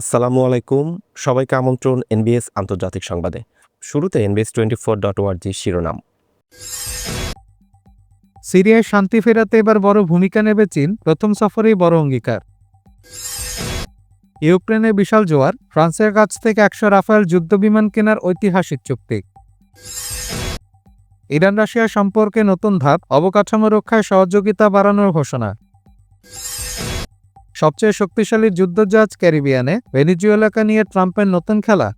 আসসালামু আলাইকুম। সবাইকে আমন্ত্রণ এনবিএস আন্তর্জাতিক সংবাদে। শুরুতে এনবিএস টোয়েন্টি ফোর ডট ওয়ার্জি শিরোনাম। সিরিয়ায় শান্তি ফেরাতে এবার বড় ভূমিকা নেবে চীন। প্রথম সফরেই বড় অঙ্গীকার। ইউক্রেনে বিশাল জোয়ার। ফ্রান্সের কাছ থেকে একশো রাফায়েল যুদ্ধবিমান কেনার ঐতিহাসিক চুক্তি। ইরান রাশিয়া সম্পর্কে নতুন ধাপ। অবকাঠামো রক্ষায় সহযোগিতা বাড়ানোর ঘোষণা। সবচেয়ে শক্তিশালী যুদ্ধজাহাজ ক্যারিবিয়ানে ভেনিজুয়েলাকে নিয়ে ট্রাম্পের নতুন খেলা।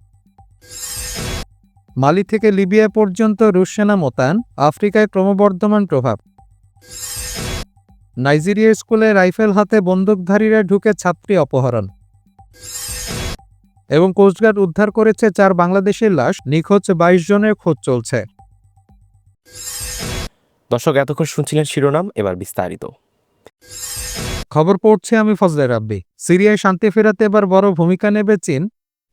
মালি থেকে লিবিয়া পর্যন্ত রুশ সেনা মোতায়েন, আফ্রিকায় ক্রমবর্ধমান প্রভাব। নাইজেরিয়া স্কুলে রাইফেল হাতে বন্দুকধারীরা ঢুকে ছাত্রী অপহরণ। এবং কোস্টগার্ড উদ্ধার করেছে চার বাংলাদেশের লাশ, নিখোঁজ বাইশ জনের খোঁজ চলছে। দর্শক, এতক্ষণ শুনছিলেন শিরোনাম, এবার বিস্তারিত। খবর পড়ছে আমি ফজলে রাব্বি। সিরিয়ায় শান্তি ফেরাতে এবার বড় ভূমিকা নেবে চীন।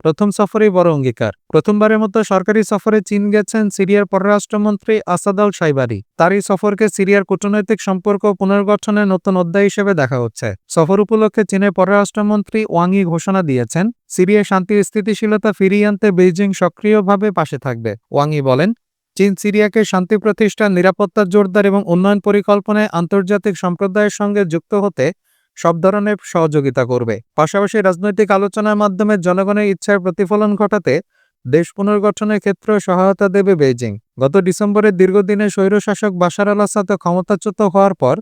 প্রথম সফরেই বড় অঙ্গীকার। প্রথমবারের মতো সরকারি সফরে চীন গেছেন সিরিয়ার পররাষ্ট্রমন্ত্রী আসাদ আল সাইবারি। তার এই সফরকে সিরিয়ার কূটনৈতিক সম্পর্ক পুনর্গঠনের নতুন অধ্যায় হিসেবে দেখা হচ্ছে। সফর উপলক্ষে চীনের পররাষ্ট্রমন্ত্রী ওয়াংই ঘোষণা দিয়েছেন, সিরিয়ায় শান্তি স্থিতিশীলতা ফিরিয়ে আনতে বেইজিং সক্রিয়ভাবে পাশে থাকবে। ওয়াংই বলেন, চীন সিরিয়াকে শান্তি প্রতিষ্ঠা নিরাপত্তা জোরদার এবং উন্নয়ন পরিকল্পনায় আন্তর্জাতিক সম্প্রদায়ের সঙ্গে যুক্ত হতে সব ধরনের সহযোগিতা করবে। পাশাপাশি রাজনৈতিক আলোচনার মাধ্যমে জনগণের ইচ্ছার প্রতিফলন ঘটাতে দেশ পুনর্গঠনের ক্ষেত্রে সহায়তা দেবে বেইজিং। গত ডিসেম্বরে দীর্ঘদিনে স্বৈরশাসক বাশার আল আসাদ ক্ষমতাচ্যুত হওয়ার পর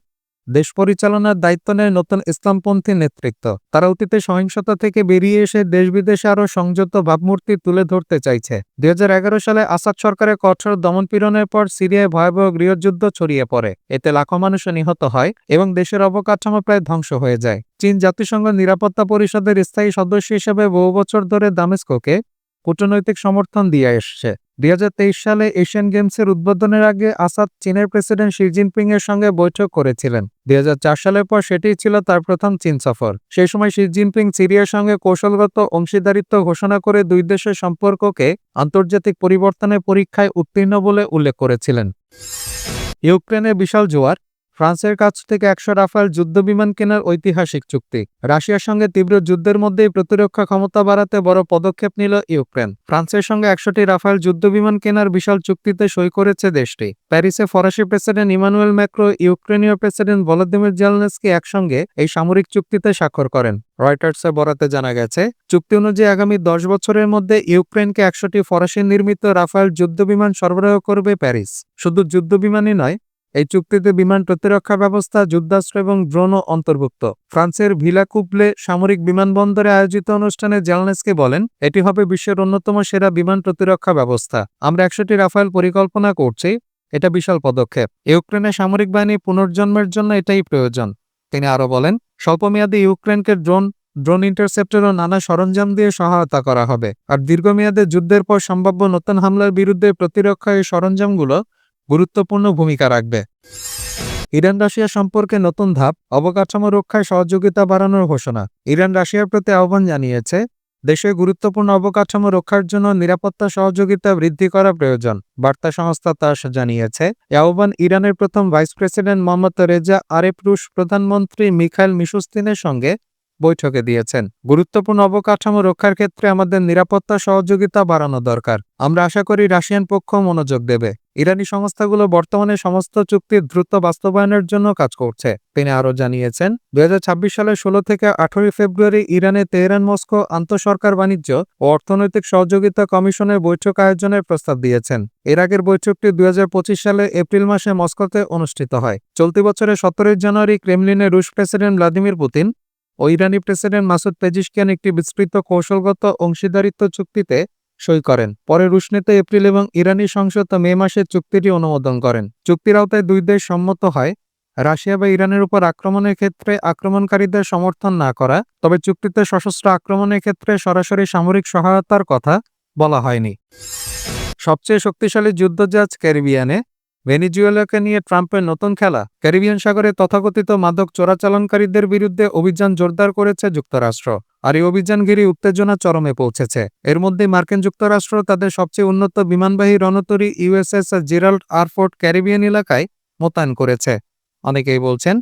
দেশ পরিচালনার দায়িত্ব নেয় নতুন ইসলামপন্থী নেতৃত্ব। তারা অতীতে সহিংসতা থেকে বেরিয়ে এসে দেশ বিদেশে আরও সংযত ভাবমূর্তি তুলে ধরতে চাইছে। দুই হাজার এগারো সালে আসাদ সরকারের কঠোর দমনপীড়নের পর সিরিয়ায় ভয়াবহ গৃহযুদ্ধ ছড়িয়ে পড়ে। এতে লাখো মানুষ নিহত হয় এবং দেশের অবকাঠামো প্রায় ধ্বংস হয়ে যায়। চীন জাতিসংঘ নিরাপত্তা পরিষদের স্থায়ী সদস্য হিসেবে বহু বছর ধরে দামেস্কোকে কূটনৈতিক সমর্থন দিয়ে এসছে দুই হাজার তেইশ সালে এশিয়ান গেমসের উদ্বোধনের আগে আসাদ চীনের প্রেসিডেন্ট শি জিনপিং এর সঙ্গে বৈঠক করেছিলেন। দুই হাজার চার সালের পর সেটিই ছিল তার প্রথম চীন সফর। সেই সময় শি জিনপিং সিরিয়ার সঙ্গে কৌশলগত অংশীদারিত্ব ঘোষণা করে দুই দেশের সম্পর্ককে আন্তর্জাতিক পরিবর্তনের পরীক্ষায় উত্তীর্ণ বলে উল্লেখ করেছিলেন। ইউক্রেনে বিশাল জোয়ার ফ্রান্সের কাছ থেকে একশো রাফাল যুদ্ধবিমান কেনার ঐতিহাসিক চুক্তি। রাশিয়ার সঙ্গে তীব্র যুদ্ধের মধ্যেই প্রতিরক্ষা ক্ষমতা বাড়াতে বড় পদক্ষেপ নিল ইউক্রেন। ফ্রান্সের সঙ্গে একশোটি রাফাল যুদ্ধবিমান কেনার বিশাল চুক্তিতে সই করেছে দেশটি। প্যারিসে ফরাসি প্রেসিডেন্ট ইমানুয়েল ম্যাক্রো, ইউক্রেনীয় প্রেসিডেন্ট ভলোদিমির জেলনেসকি একসঙ্গে এই সামরিক চুক্তিতে স্বাক্ষর করেন। রয়টার্সে বরাতে জানা গেছে, চুক্তি অনুযায়ী আগামী দশ বছরের মধ্যে ইউক্রেনকে একশোটি ফরাসি নির্মিত রাফাল যুদ্ধবিমান সরবরাহ করবে প্যারিস। শুধু যুদ্ধবিমানই নয় এই চুক্তিতে বিমান প্রতিরক্ষা ব্যবস্থা, যুদ্ধাস্ত্র এবং ড্রোনও অন্তর্ভুক্ত। ফ্রান্সের ভিলাকুপলে সামরিক বিমানবন্দরে আয়োজিত অনুষ্ঠানে জেলনেসকে বলেন, এটি হবে বিশ্বের অন্যতম সেরা বিমান প্রতিরক্ষা ব্যবস্থা। আমরা একশোটি রাফায়েল পরিকল্পনা করছি, এটা বিশাল পদক্ষেপ। ইউক্রেনের সামরিক বাহিনী পুনর্জন্মের জন্য এটাই প্রয়োজন। তিনি আরও বলেন, স্বল্পমেয়াদী ইউক্রেনকে ড্রোন ড্রোন ইন্টারসেপ্টর ও নানা সরঞ্জাম দিয়ে সহায়তা করা হবে। আর দীর্ঘমেয়াদে যুদ্ধের পর সম্ভাব্য নতুন হামলার বিরুদ্ধে প্রতিরক্ষা এই সরঞ্জামগুলো গুরুত্বপূর্ণ ভূমিকা রাখবে। ইরান রাশিয়া সম্পর্কে নতুন ধাপ, অবকাঠামো রক্ষায় সহযোগিতা বাড়ানোর ঘোষণা। ইরান রাশিয়ার প্রতি আহ্বান জানিয়েছে, দেশে গুরুত্বপূর্ণ অবকাঠামো রক্ষার জন্য নিরাপত্তা সহযোগিতা বৃদ্ধি করা প্রয়োজন। বার্তা সংস্থা তাস জানিয়েছে, এ আহ্বান ইরানের প্রথম vice president Mohammad Reza Aref রুশ প্রধানমন্ত্রী মিখাইল মিশুস্তিনের সঙ্গে বৈঠকে দিয়েছেন। গুরুত্বপূর্ণ অবকাঠামো রক্ষার ক্ষেত্রে আমাদের নিরাপত্তা, সহযোগিতা বাড়ানো দরকার। আমরা আশা করি রাশিয়ান পক্ষ মনোযোগ দেবে। ইরানি সংস্থাগুলো বর্তমানে সমস্ত চুক্তির দ্রুত বাস্তবায়নের জন্য কাজ করছে। তিনি আরও জানিয়েছেন, দুই হাজার ছাব্বিশ সালের ষোলো থেকে আঠারোই ফেব্রুয়ারি ইরানে তেহরান, মস্কো, আন্তঃসরকার বাণিজ্য ও অর্থনৈতিক সহযোগিতা কমিশনের বৈঠক আয়োজনের প্রস্তাব দিয়েছেন। এর আগের বৈঠকটি দুই হাজার পঁচিশ সালে এপ্রিল মাসে মস্কোতে অনুষ্ঠিত হয়। চলতি বছরের সতেরোই জানুয়ারি ক্রেমলিনে রুশ প্রেসিডেন্ট ভ্লাদিমির পুতিন ও ইরানি প্রেসিডেন্ট মাসুদ পেজিশকিয়ান একটি বিস্তৃত কৌশলগত অংশীদারিত্ব চুক্তিতে সই করেন। পরে রুশ নেতা এপ্রিল এবং ইরানি সংসদ মে মাসে চুক্তিটি অনুমোদন করেন। চুক্তির আওতায় দুই দেশ সম্মত হয়। রাশিয়া বা ইরানের উপর আক্রমণের ক্ষেত্রে আক্রমণকারীদের সমর্থন না করা, তবে চুক্তিতে সশস্ত্র আক্রমণের ক্ষেত্রে সরাসরি সামরিক সহায়তার কথা বলা হয়নি। সবচেয়ে শক্তিশালী যুদ্ধজাহাজ ক্যারিবিয়ানে ভেনিজুয়েলাকে নিয়ে ট্রাম্পের নতুন খেলা, ক্যারিবিয়ান সাগরে তথাকথিত মাদক চোরাচালানকারীদের বিরুদ্ধে অভিযান জোরদার করেছে যুক্তরাষ্ট্র, আর এই অভিযান ঘিরে উত্তেজনা চরমে পৌঁছেছে। এর মধ্যে মার্কিন যুক্তরাষ্ট্র তাদের সবচেয়ে উন্নত বিমানবাহী রণতরী USS Gerald R Ford Caribbean এলাকায় মোতায়েন করেছে। অনেকেই বলছেন,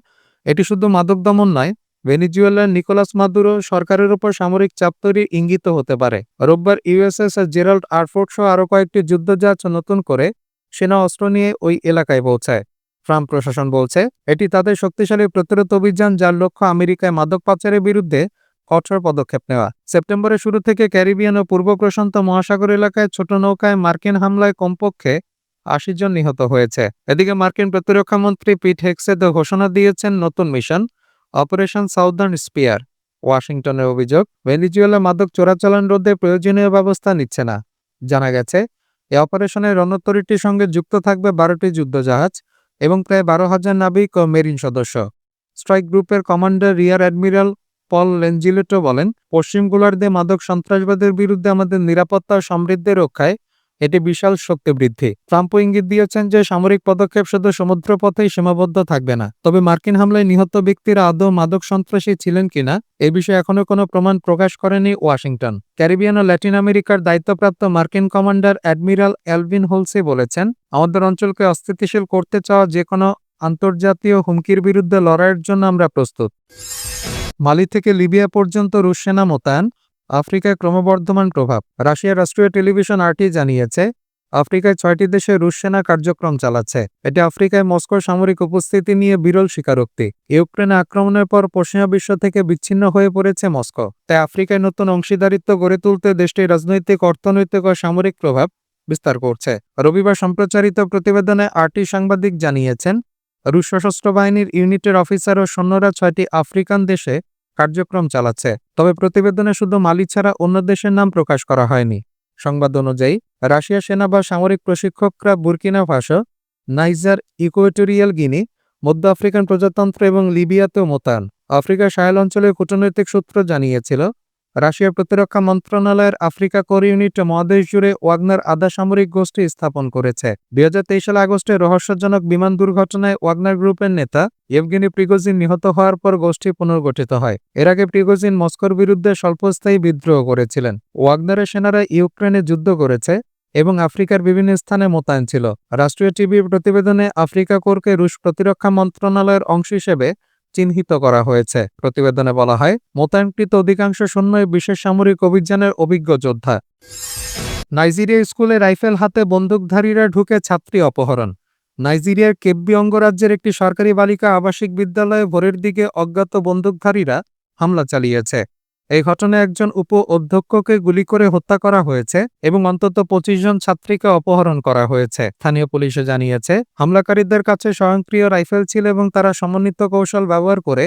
এটি শুধু মাদক দমন নয়, ভেনিজুয়েলার নিকোলাস মাদুরো সরকারের উপর সামরিক চাপ তৈরির ইঙ্গিত হতে পারে। রোববার ইউএসএস জেরাল্ড আরফোর্ড সহ আরও কয়েকটি যুদ্ধজাহাজ নতুন করে সেনা অস্ত্র নিয়ে ওই এলাকায় পৌঁছায়। ট্রাম্প প্রশাসন বলছে, এটি তাদের শক্তিশালী প্রতিরোধ অভিযান যার লক্ষ্য আমেরিকায় মাদক পাচারের বিরুদ্ধে কঠোর পদক্ষেপ নেওয়া। সেপ্টেম্বরের শুরু থেকে ক্যারিবিয়ান ও পূর্ব প্রশান্ত মহাসাগর এলাকায় ছোট নৌকায় মার্কিন হামলায় কমপক্ষে আশি জন নিহত হয়েছে। এদিকে মার্কিন প্রতিরক্ষা মন্ত্রী পিট হেক্সেদ ঘোষণা দিয়েছেন নতুন মিশন, অপারেশন সাউদার্ন স্পিয়ার। ওয়াশিংটনের অভিযোগ, ভেনিজুয়েলা মাদক চোরাচালান রোধে প্রয়োজনীয় ব্যবস্থা নিচ্ছে না। জানা গেছে এই অপারেশনে রণতরীটির সঙ্গে যুক্ত থাকবে বারোটি যুদ্ধজাহাজ এবং প্রায় বারো হাজার নাবিক ও মেরিন সদস্য। স্ট্রাইক গ্রুপের commander rear admiral Paul Lanzilotta বলেন, পশ্চিম গোলার্ধে মাদক সন্ত্রাসবাদের বিরুদ্ধে আমাদের নিরাপত্তা ও সমৃদ্ধি রক্ষায় এটি বিশাল শক্তি বৃদ্ধি। ট্রাম্পও ইঙ্গিত দিয়েছেন যে সামরিক পদক্ষেপ শুধু সমুদ্রপথেই সীমাবদ্ধ থাকবে না। তবে মার্কিন হামলায় নিহত ব্যক্তিরা আদৌ মাদক সন্ত্রাসী ছিলেন কিনা এ বিষয়ে এখনও কোনো প্রমাণ প্রকাশ করেনি ওয়াশিংটন। ক্যারিবিয়ান ও ল্যাটিন আমেরিকার দায়িত্বপ্রাপ্ত মার্কিন কমান্ডার অ্যাডমিরাল অ্যালভিন হোলসে বলেছেন, আমাদের অঞ্চলকে অস্থিতিশীল করতে চাওয়া যে কোনো আন্তর্জাতীয় হুমকির বিরুদ্ধে লড়াইয়ের জন্য আমরা প্রস্তুত। মালি থেকে লিবিয়া পর্যন্ত রুশ সেনা মোতায়েন আফ্রিকায় ক্রমবর্ধমান প্রভাব। রাশিয়ার রাষ্ট্রীয় টেলিভিশন আরটি জানিয়েছে, আফ্রিকায় ছয়টি দেশে রুশ সেনা কার্যক্রম চালাচ্ছে। এটি আফ্রিকায় মস্কোর সামরিক উপস্থিতি নিয়ে বিরল স্বীকারোক্তি। ইউক্রেনে আক্রমণের পর পশ্চিমা বিশ্ব থেকে বিচ্ছিন্ন হয়ে পড়েছে মস্কো। তাই আফ্রিকায় নতুন অংশীদারিত্ব গড়ে তুলতে দেশটির রাজনৈতিক, অর্থনৈতিক ও সামরিক প্রভাব বিস্তার করছে। রবিবার সম্প্রচারিত প্রতিবেদনে আরটি সাংবাদিক জানিয়েছেন, রুশ সশস্ত্র বাহিনীর ইউনিটের অফিসার ও সৈন্যরা ছয়টি আফ্রিকান দেশে কার্যক্রম চালাচ্ছে, তবে প্রতিবেদনে শুধু মালি ছাড়া অন্য দেশের নাম প্রকাশ করা হয়নি। সংবাদ অনুযায়ী, রাশিয়া সেনা বা সামরিক প্রশিক্ষকরা Burkina Faso Niger Equatorial Guinea, মধ্য আফ্রিকান প্রজাতন্ত্র এবং লিবিয়াতেও মোতায়েন। আফ্রিকার সাহেল অঞ্চলে কূটনৈতিক সূত্র জানিয়েছিল রাশিয়ার প্রতিরক্ষা মন্ত্রণালয়ের আফ্রিকা কোর ইউনিট মহাদেশ জুড়ে ওয়াগনার আধা সামরিক গোষ্ঠী স্থাপন করেছে। দুই সালে আগস্টে রহস্যজনক বিমান দুর্ঘটনায় ওয়াগনার গ্রুপের নেতা ইভগেনি প্রিগোজিন নিহত হওয়ার পর গোষ্ঠী পুনর্গঠিত হয়। এর আগে প্রিগোজিন মস্কোর বিরুদ্ধে স্বল্পস্থায়ী বিদ্রোহ করেছিলেন। ওয়াগনারের সেনারা ইউক্রেনে যুদ্ধ করেছে এবং আফ্রিকার বিভিন্ন স্থানে মোতায়েন ছিল। রাষ্ট্রীয় টিভির প্রতিবেদনে আফ্রিকা কোরকে রুশ প্রতিরক্ষা মন্ত্রণালয়ের অংশ হিসেবে চিহ্নিত করা হয়েছে। প্রতিবেদনে বলা হয়, মোতায়েনকৃত অধিকাংশ সৈন্যই বিশেষ সামরিক অভিযানের অভিজ্ঞ যোদ্ধা। নাইজেরিয়া স্কুলে রাইফেল হাতে বন্দুকধারীরা ঢুকে ছাত্রী অপহরণ। নাইজেরিয়ার কেব্বি অঙ্গরাজ্যের একটি সরকারি বালিকা আবাসিক বিদ্যালয়ে ভোরের দিকে অজ্ঞাত বন্দুকধারীরা হামলা চালিয়েছে। এই ঘটনায় একজন উপ অধ্যক্ষকে গুলি করে হত্যা করা হয়েছে এবং অন্তত পঁচিশ জন ছাত্রীকে অপহরণ করা হয়েছে। স্থানীয় পুলিশে জানিয়েছে, হামলাকারীদের কাছে স্বয়ংক্রিয় রাইফেল ছিল এবং তারা সমন্বিত কৌশল ব্যবহার করে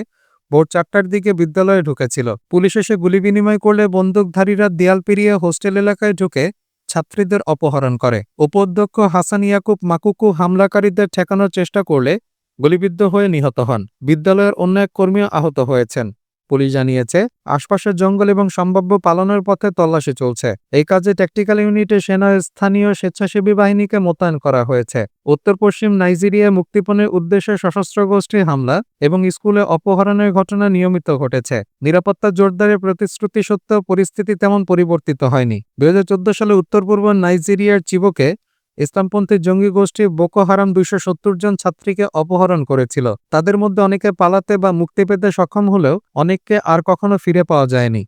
ভোর চারটার দিকে বিদ্যালয়ে ঢুকেছিল। পুলিশ এসে গুলি বিনিময় করলে বন্দুকধারীরা দেয়াল পেরিয়ে হোস্টেল এলাকায় ঢুকে ছাত্রীদের অপহরণ করে। উপাধ্যক্ষ হাসান ইয়াকুব মাকুকু হামলাকারীদের ঠেকানোর চেষ্টা করলে গুলিবিদ্ধ হয়ে নিহত হন। বিদ্যালয়ের অন্য এক কর্মীও আহত হয়েছেন। পুলিশ জানিয়েছে, আশপাশের জঙ্গল এবং সম্ভাব্য পালনের পথে তল্লাশি চলছে। এই কাজে ট্যাকটিক্যাল ইউনিটে সেনা স্থানীয় স্বেচ্ছাসেবী বাহিনীকে মোতায়েন করা হয়েছে। উত্তর পশ্চিম নাইজেরিয়ায় মুক্তিপণের উদ্দেশ্যে সশস্ত্র গোষ্ঠীর হামলা এবং স্কুলে অপহরণের ঘটনা নিয়মিত ঘটেছে। নিরাপত্তা জোরদারের প্রতিশ্রুতি সত্ত্বেও পরিস্থিতি তেমন পরিবর্তিত হয়নি। দু হাজার চোদ্দ সালে উত্তর পূর্ব নাইজেরিয়ার চিবোকে ইসলামপন্থী জঙ্গি গোষ্ঠী বোকো হারাম দুইশো সত্তর জন ছাত্রীকে অপহরণ করেছিল। তাদের মধ্যে অনেকে পালাতে বা মুক্তি পেতে সক্ষম হলেও অনেককে আর কখনো ফিরে পাওয়া যায়নি।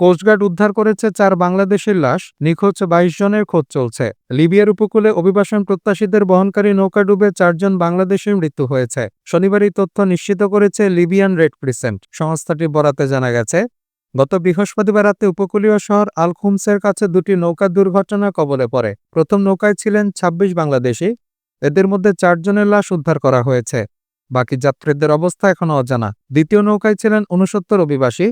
কোস্টগার্ড উদ্ধার করেছে চার বাংলাদেশের লাশ, নিখোঁজ বাইশ জনের খোঁজ চলছে। লিবিয়ার উপকূলে অভিবাসন প্রত্যাশীদের বহনকারী নৌকা ডুবে চারজন বাংলাদেশের মৃত্যু হয়েছে। শনিবার তথ্য নিশ্চিত করেছে লিবিয়ান রেড ক্রিসেন্ট। সংস্থাটির বরাতে জানা গেছে গত বৃহস্পতিবার রাতে উপকূলীয় শহর আল খুমসের কাছে দুটি নৌকা দুর্ঘটনা কবলে পড়ে। প্রথম নৌকায় ছিলেন ২৬ বাংলাদেশি। এদের মধ্যে চারজনের লাশ উদ্ধার করা হয়েছে। বাকি যাত্রীদের অবস্থা এখনও অজানা। দ্বিতীয় নৌকায় ছিলেন উনসত্তর অভিবাসী,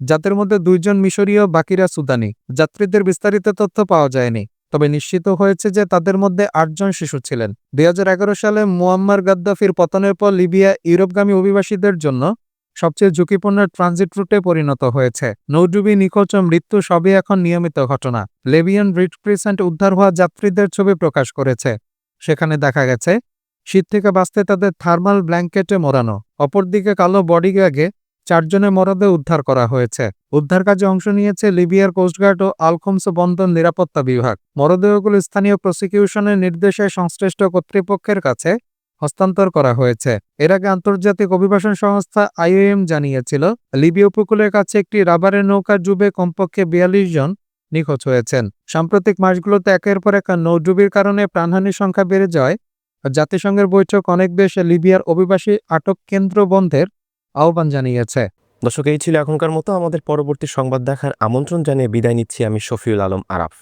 যাদের মধ্যে দুইজন মিশরীয়, বাকিরা সুদানি। যাত্রীদের বিস্তারিত তথ্য পাওয়া যায়নি, তবে নিশ্চিত হয়েছে যে তাদের মধ্যে আটজন শিশু ছিলেন। দুই হাজার এগারো সালে মুয়াম্মার গাদ্দাফির পতনের পর লিবিয়া ইউরোপগামী অভিবাসীদের জন্য সবচেয়ে ঝুঁকিপূর্ণ ট্রানজিট রুটে পরিণত হয়েছে। নৌডুবি, নিখোঁজ মৃত্যু সবই এখন নিয়মিত ঘটনা। লেবিয়ান রিড ক্রিসেন্ট উদ্ধার হওয়া যাত্রীদের ছবি প্রকাশ করেছে। সেখানে দেখা গেছে, শীত থেকে বাঁচতে তাদের থার্মাল ব্ল্যাঙ্কেটে মোড়ানো, অপরদিকে কালো বডি ব্যাগে চারজনের মরদেহ উদ্ধার করা হয়েছে। উদ্ধার কাজে অংশ নিয়েছে লিবিয়ার কোস্টগার্ড ও আলখোমস বন্দর নিরাপত্তা বিভাগ। মরদেহগুলো স্থানীয় প্রসিকিউশনের নির্দেশে সংশ্লিষ্ট কর্তৃপক্ষের কাছে হস্তান্তর করা হয়েছে। এর আগে আন্তর্জাতিক অভিবাসন সংস্থা আইওএম জানিয়েছিল, লিবিয়া উপকূলের কাছে একটি রাবারের নৌকা ডুবে কমপক্ষে বিয়াল্লিশ জন নিখোঁজ হয়েছেন। সাম্প্রতিক মাসগুলোতে একের পর এক নৌডুবির কারণে প্রাণহানির সংখ্যা বেড়ে যায়। জাতিসংঘের বৈঠক অনেক দেশ লিবিয়ার অভিবাসী আটক কেন্দ্র বন্ধের আহ্বান জানিয়েছে। দর্শক, এই ছিল এখনকার মতো। আমাদের পরবর্তী সংবাদ দেখার আমন্ত্রণ জানিয়ে বিদায় নিচ্ছি আমি শফিউল আলম আরাফ।